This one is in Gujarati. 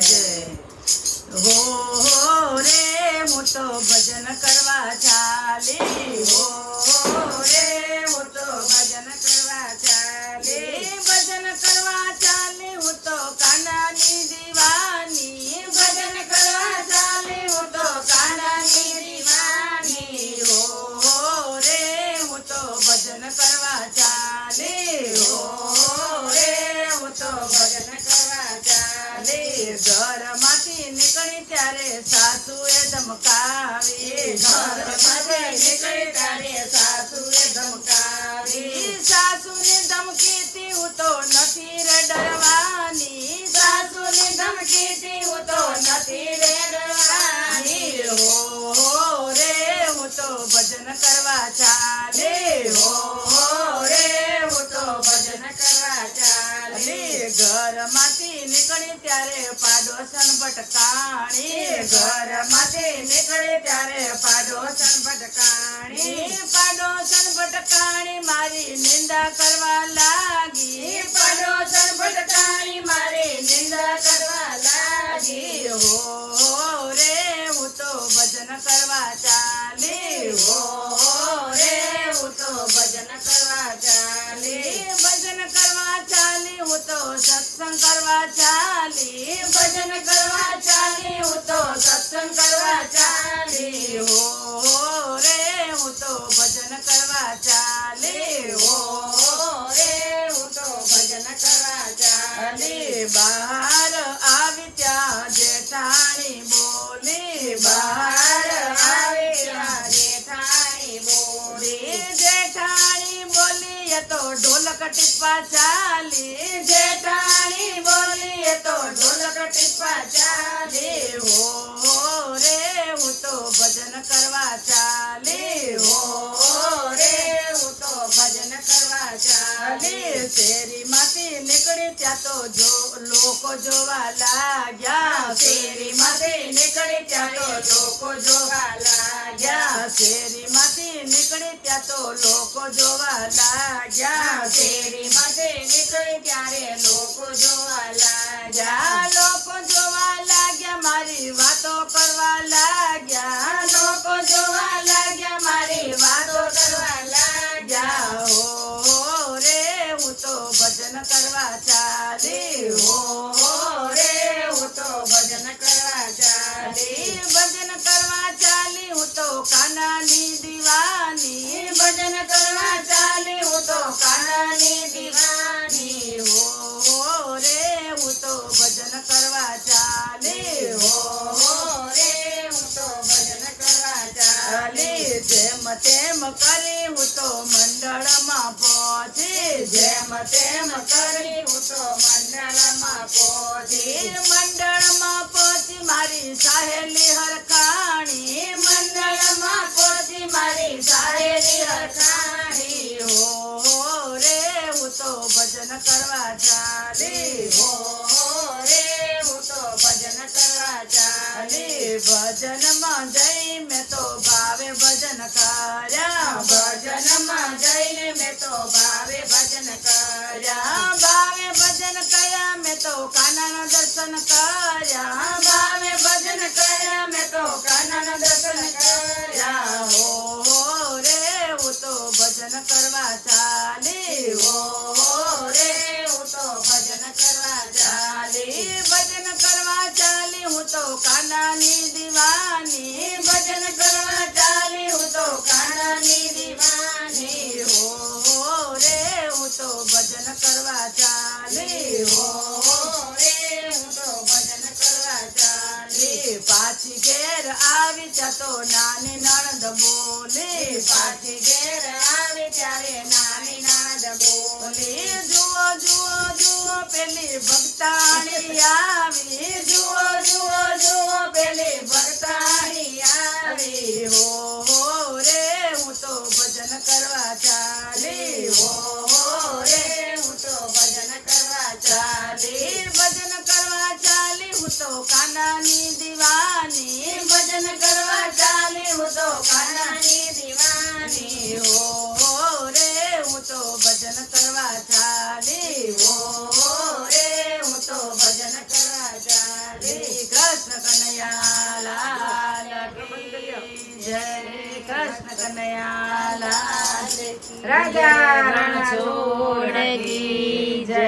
જય હો રે તો ભજન કરવા ચાલી. હું સાસુએ ધમકાવી. ઘરમાંથી નીકળી ત્યારે સાસુએ ધમકાવી. સાસુની ધમકીથી હું તો નથી રે ડરવાની. સાસુની ધમકીથી હું તો નથી રે ડરવાની. હો રે હું તો ભજન કરવા ચાલે. હો રે હું તો ભજન કરવા ચાલે. ઘરમાંથી નીકળી ત્યારે પાડોશન ભટકાણી ઘરમાંથી નીકળે ત્યારે પાડોશન ભટકાણી પાડોશન ભટકાણી મારી નિંદા કરવા લાગી. પાડોશન ભટકાણી મારી નિંદા કરવા લાગી. હો રે હું તો ભજન કરવા ચાલી. હો હો રે હું તો ભજન કરવા ચાલી. ભજન કરવા ચાલી હું તો સત્સંગ કરવા ચાલી. ભજન કરવા ચાલી સત્સંગ કરવા ચાલી હો તો ભજન કરવા ચાલી હો રે તો ભજન કરવા ચાલી. બહાર આવી ત્યાં જેઠાણી બોલી, બહાર આવી ત્યાં જેઠાણી જેઠાણી બોલીએ તો ઢોલક ટીપા ચાલી. જેઠાણી બોલીએ તો ઢોલક ટીપા ચાલી હો કરવા ચાલી હો હો રે હું તો ભજન કરવા ચાલી શેરીમાંથી નીકળી ત્યાં તો જો લોકો જોવા લાગ્યા શેરીમાંથી નીકળી ત્યાં તો લોકો જોવા લાગ્યા શેરીમાંથી નીકળી ત્યાં તો લોકો જોવા લાગ્યા શેરીમાંથી નીકળી ત્યારે લોકો જોવા લાગ્યા લોકો જોવા કરવા ચાલી હું તો હો રે તો ભજન કરવા ચાલી હું તો ભજન કરવા ચાલી. જેમ તેમ કરી હું તો મંડળમાં પહોંચી. જેમ તેમ કરી હું તો મંડળમાં પહોંચી. મંડળમાં પહોંચી મારી સાહેલી ચાલી ભજનમાં જઈ મેં તો ભાવે ભજન કર્યા. ભજનમાં જઈને મેં તો ભાવે ભજન કર્યા. ભાવે ભજન કર્યા, મેં તો કાનાના દર્શન કર્યા. ભાવે ભજન કર્યા, મેં તો કાનાના દર્શન કર્યા. હો, રે, હું તો ભજન કરવા તો કાનાની દીવાની, ભજન કરવા હું તો કાનાની દીવાની. હો રે, હું તો ભજન કરવા ચાલી. હો, રે, હું તો ભજન કરવા ચાલી. પાછી ઘેર આવી જતો તો પેલી ભક્તાણી આવી. જુઓ જુઓ જુઓ, પેલી ભક્તાણી આવી. હો હો રે, હું તો ભજન કરવા ચાલી. હો હો રે, હું તો ભજન કરવા ચાલી. ભજન કરવા ચાલી, હું તો કાનાની દીવાની. ભજન કરવા ચાલી, હું તો કાનાની जय कृष्ण कन्हैया लाल राजा रण छोड़